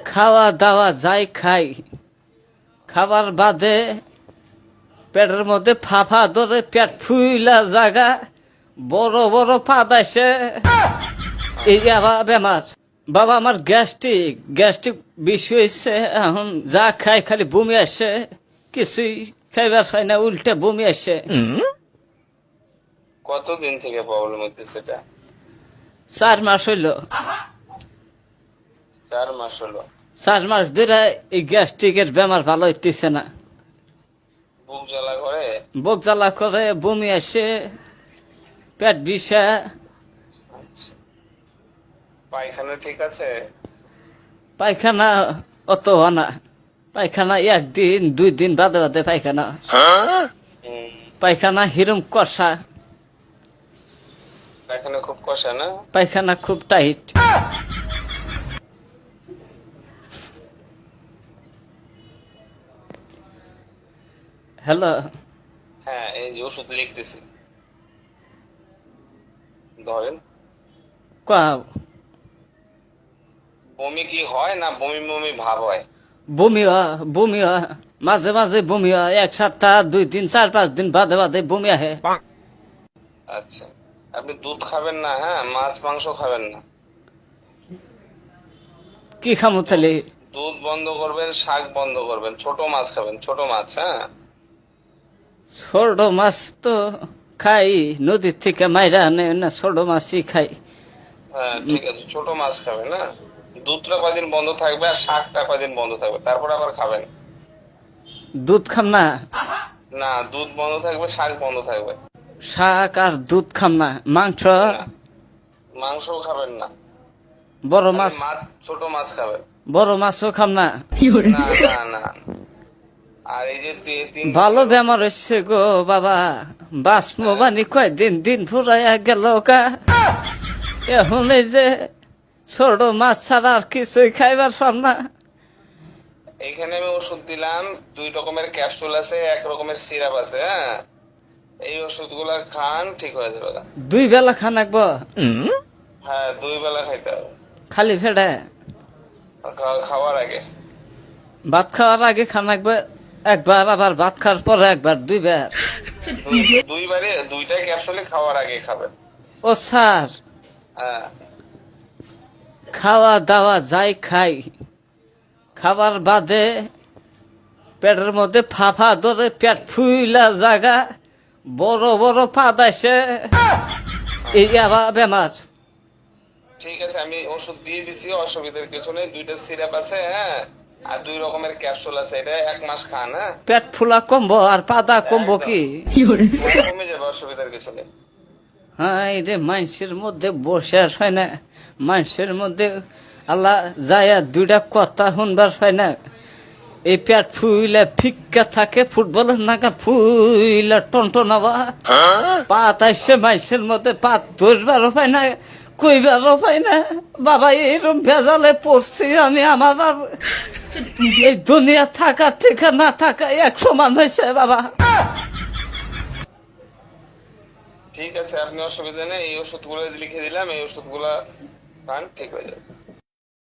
খাওয়া দাওয়া যাই খাই খাবার বাদে পেটের মধ্যে ফাফা ধরে পেট ফুইলা জাগা বড় বড় পাত আসে। এই আবার বেমার বাবা আমার গ্যাস্ট্রিক গ্যাস্ট্রিক বেশি হয়েছে এখন যা খাই খালি বমি আসে কিছুই খাইবার হয় না উল্টে বমি আসে। কতদিন থেকে প্রবলেম হচ্ছে সেটা চার মাস হইল। চার মাস হলো। চার মাস ধরে এই গ্যাস্ট্রিকের বেমার ভালো হইতেছে না। বুক জ্বালা করে? বুক জ্বালা করে বমি আসে পেট বিষা। আচ্ছা। পায়খানা ঠিক আছে? পায়খানা অত হয় না। পায়খানা একদিন দুই দিন বাদে বাদে পায়খানা। পায়খানা হিরম কষা। পায়খানা খুব কষা না? পায়খানা খুব টাইট। হ্যালো। হ্যাঁ এই যে ওষুধ লিখতেছি। ধরেন। বমি কি হয় না বমি বমি ভাব হয়? বমি হয় বমি হয়। মাঝে মাঝে বমি হয় এক সপ্তাহ দুই দিন চার পাঁচ দিন বাদে বাদে বমি আহে। আচ্ছা। আপনি দুধ খাবেন না হ্যাঁ? মাছ মাংস খাবেন না? কি খামো তাহলে? দুধ বন্ধ করবেন শাক বন্ধ করবেন ছোট মাছ খাবেন ছোট মাছ হ্যাঁ? ছোট মাছ তো খাই নদীর থেকে মাইরা আনে না ছোট মাছই খাই। হ্যাঁ ঠিক আছে ছোট মাছ খাবেন না? দুধটা কয়দিন বন্ধ থাকবে আর শাকটা কয়দিন বন্ধ থাকবে? তারপর আবার খাবেন? দুধ খাম না। না দুধ বন্ধ থাকবে শাক বন্ধ থাকবে। শাক আর দুধ খাম না। মাংস? মাংস খাবেন না। বড় মাছ? ছোট মাছ খাবেন। বড় মাছও খাম না না না। ভালো বেমার হচ্ছে গো বাবা। বাস মোবানি কয়দিন দিন ফুরাইয়া গেল কা এখন এই যে ছোট মাছ ছাড়া আর কিছুই খাইবার পাম না। এখানে আমি ওষুধ দিলাম দুই রকমের ক্যাপসুল আছে এক রকমের সিরাপ আছে হ্যাঁ? এই ওষুধগুলা খান ঠিক হয়ে যাবে। দুই বেলা খান একবো হ্যাঁ দুই বেলা খাইতে হবে। খালি ফেটে। খা- খাওয়ার আগে। ভাত খাওয়ার আগে খান একবার একবার আবার ভাত খাওয়ার পরে একবার দুইবার। দুই- দুইবারে দুইটা ক্যাপসুলে খাওয়ার আগে খাবেন। ও স্যার। হ্যাঁ। খাওয়া দাওয়া যাই খাই। খাবার বাদে পেটের মধ্যে ফাফা ধরে পেট ফুইলা জায়গা বড় বড় পাত আসে। এই আবার বেমার ঠিক আছে আমি ওষুধ দিয়ে দিছি অসুবিধার কিছু নেই দুইটা সিরাপ আছে হ্যাঁ। আর দুই রকমের ক্যাপসুল আছে এটা এক মাস খান হ্যাঁ? পেট ফুলা কমবো আর পাতা কমবো কি? কমে যাবে অসুবিধার কিছু নেই। হ্যাঁ এই যে মানুষের মধ্যে বসে আর হয় না মানুষের মধ্যে আল্লাহ যায় আর দুইটা কথা শুনবার হয় না। এই পেট ফুইলে ফিক্কা থাকে ফুটবলের নাকা ফুইলা টনটনাবা পাত আসছে মানুষের মধ্যে পাত ধরবারও পায় না কইবারও পায় না। বাবা এইরকম ভেজালে পড়ছি আমি আমার আর এই দুনিয়া থাকা থেকে না থাকা এক সমান হয়েছে বাবা। ঠিক আছে, আপনি অসুবিধা নেই, এই ওষুধগুলো লিখে দিলাম, এই ওষুধগুলো খান, ঠিক হয়ে যাবে।